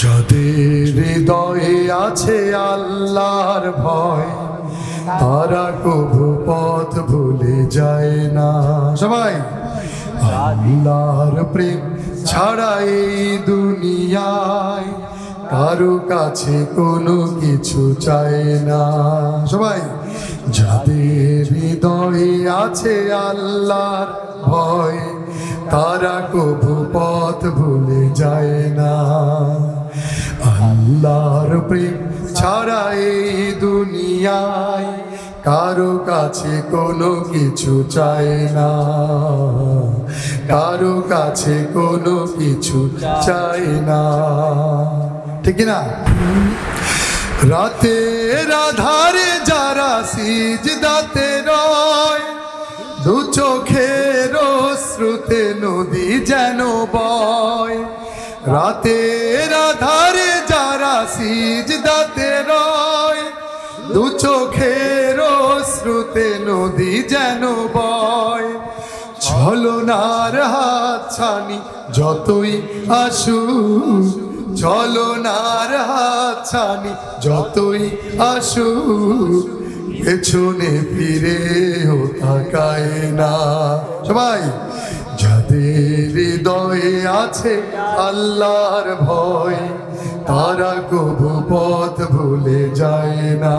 যাদের হৃদয়ে আছে আল্লাহর ভয়, তারা কবু পথ ভুলে যায় না। সবাই, আল্লাহর প্রেম ছাড়া এই দুনিয়ায় কারও কাছে কোনো কিছু চায় না। সবাই, যাদের হৃদয়ে আছে আল্লাহর ভয়, তারা কবু পথ ভুলে যায় না। আল্লাহর প্রেম ছাড়া এই দুনিয়ায় কারও কাছে কোনো কিছু চায় না। কারও কাছে কোনো কিছু চায় না। ঠিক না রাতের আধারে যারা সিজ সিজদাতে রয়, দু চোখের শ্রুতে নদী যেন বয়। রাতের আধারে যারা সিজদাতে রয়, দু চোখের শ্রুতে নদী যেন বয়। ছলনার হাত ছানি যতই আসু ছলনার হাত ছানি যতই আসু পেছনে ফিরেও তাকায় না। সবাই, যাদের হৃদয়ে আছে আল্লাহর ভয় তারা কবু পথ ভুলে যায় না।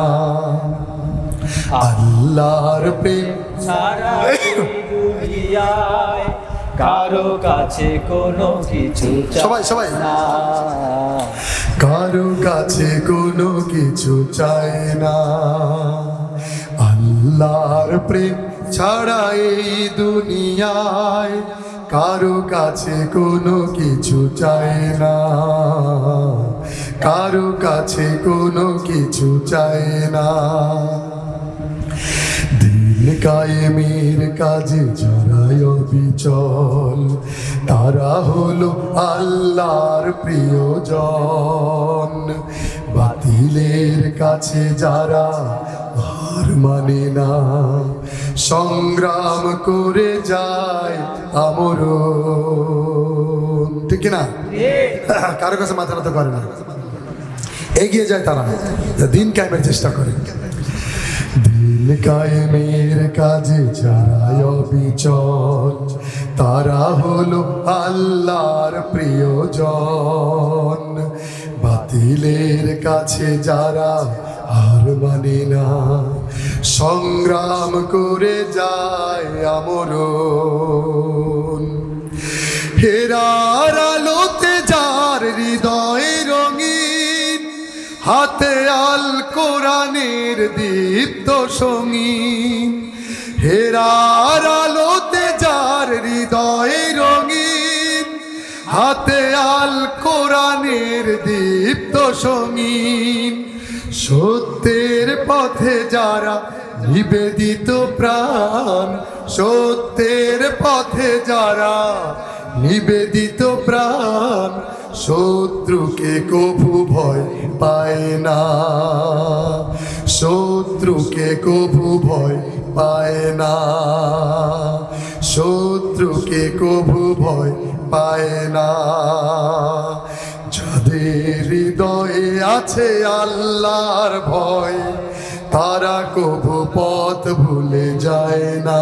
আল্লাহর প্রেম সারা দুনিয়ায় কারও কাছে কোনো কিছু সবাই, সবাই। কারও কাছে কোনো কিছু চায় না। আল্লাহর প্রেম ছাড়া এই দুনিয়ায় কারও কাছে কোনো কিছু চায় না। কারও কাছে কোনো কিছু চায় না। দিন কায়েমের কাজে যারাই অবিচল তারা হলো আল্লাহর প্রিয়জন। বাতিলের কাছে যারা হার মানে না সংগ্রাম করে যায় আমর ঠিক না কারও কাছে মাথা ব্যথা করে না। এগিয়ে যায় তারা। দিন কায়েমের চেষ্টা করে। দিন কায়েমের কাজে যারা অবিচল, তারা হলো আল্লাহর প্রিয়জন। বাতিলের কাছে যারা আর মানে না, সংগ্রাম করে যায় আমরণ। হেরার হাতে আল কোরআনের দীপ্ত সঙ্গীন। হেরার আলোতে যার হৃদয় রঙিন। হাতে আল কোরআনের দীপ্ত সঙ্গীন। সত্যের পথে যারা নিবেদিত প্রাণ, সত্যের পথে যারা নিবেদিত প্রাণ শত্রুকে কভু ভয় পায় না। শত্রুকে কভু ভয় পায় না। শত্রুকে কভু ভয় পায় না। যাদের হৃদয়ে আছে আল্লাহর ভয়, তারা কভু পথ ভুলে যায় না।